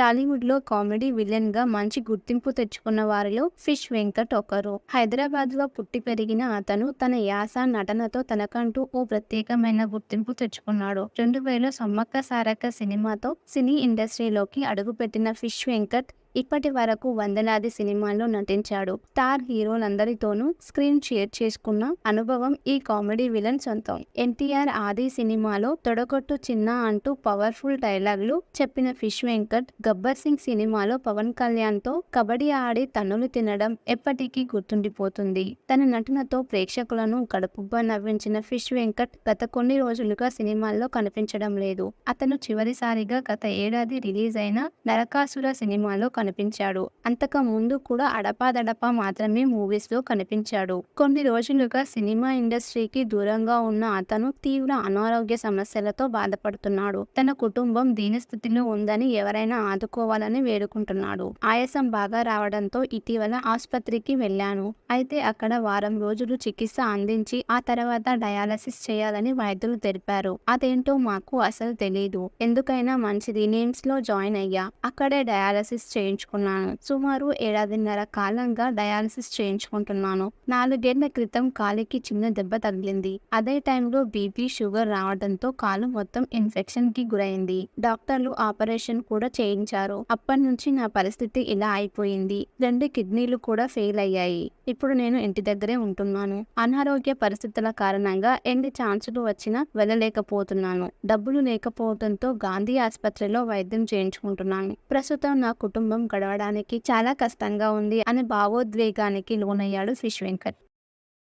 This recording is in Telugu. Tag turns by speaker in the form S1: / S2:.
S1: టాలీవుడ్లో కామెడీ విలన్గా మంచి గుర్తింపు తెచ్చుకున్న వారిలో ఫిష్ వెంకట్ ఒకరు. హైదరాబాద్లో పుట్టి పెరిగిన అతను తన యాస నటనతో తనకంటూ ఓ ప్రత్యేకమైన గుర్తింపు తెచ్చుకున్నాడు. రెండు వేల సమ్మక్క సారక్క సినిమాతో సినీ ఇండస్ట్రీలోకి అడుగుపెట్టిన ఫిష్ వెంకట్ ఇప్పటి వరకు వందలాది సినిమాల్లో నటించాడు. స్టార్ హీరోలందరితోనూ స్క్రీన్ షేర్ చేసుకున్న అనుభవం ఈ కామెడీ విలన్ సొంతం. ఎన్టీఆర్ ఆది సినిమాలో తొడగొట్టు చిన్న అంటూ పవర్ఫుల్ డైలాగులు చెప్పిన ఫిష్ వెంకట్ గబ్బర్ సింగ్ సినిమాలో పవన్ కళ్యాణ్తో కబడ్డీ ఆడి తన్నులు తినడం ఎప్పటికీ గుర్తుండిపోతుంది. తన నటనతో ప్రేక్షకులను కడుపుబ్బా నవ్వించిన ఫిష్ వెంకట్ గత కొన్ని రోజులుగా సినిమాల్లో కనిపించడం లేదు. అతను చివరిసారిగా గత ఏడాది రిలీజ్ అయిన నరకాసుర సినిమాలో కనిపించాడు. అంతకు ముందు కూడా అడపాదడపా మాత్రమే మూవీస్లో కనిపించాడు. కొన్ని రోజులుగా సినిమా ఇండస్ట్రీకి దూరంగా ఉన్న అతను తీవ్ర అనారోగ్య సమస్యలతో బాధపడుతున్నాడు. తన కుటుంబం దీనస్థితిలో ఉందని ఎవరైనా ఆదుకోవాలని వేడుకుంటున్నాడు. ఆయాసం బాగా రావడంతో ఇటీవల ఆసుపత్రికి వెళ్ళాను. అయితే అక్కడ వారం రోజులు చికిత్స అందించి ఆ తర్వాత డయాలసిస్ చేయాలని వైద్యులు తెలిపారు. అదేంటో మాకు అసలు తెలియదు ఎందుకైనా మంచిది. నేమ్స్లో జాయిన్ అయ్యా. అక్కడే డయాలసిస్ చేయించుకున్నాను. సుమారు ఏడాదిన్నర కాలంగా డయాలసిస్ చేయించుకుంటున్నాను. నాలుగేళ్ళ క్రితం కాలికి చిన్న దెబ్బ తగిలింది. అదే టైంలో బీపీ షుగర్ రావడంతో కాలు మొత్తం ఇన్ఫెక్షన్కి గురైంది. డాక్టర్లు ఆపరేషన్ కూడా చేయించారు. అప్పటి నుంచి నా పరిస్థితి ఇలా అయిపోయింది. రెండు కిడ్నీలు కూడా ఫెయిల్ అయ్యాయి. ఇప్పుడు నేను ఇంటి దగ్గరే ఉంటున్నాను. అనారోగ్య పరిస్థితుల కారణంగా ఎన్ని ఛాన్సులు వచ్చినా వెళ్ళలేకపోతున్నాను. డబ్బులు లేకపోవడంతో గాంధీ ఆసుపత్రిలో వైద్యం చేయించుకుంటున్నాను. ప్రస్తుతం నా కుటుంబం గడవడానికి చాలా కష్టంగా ఉంది అని భావోద్వేగానికి లోనయ్యాడు ఫిష్ వెంకట్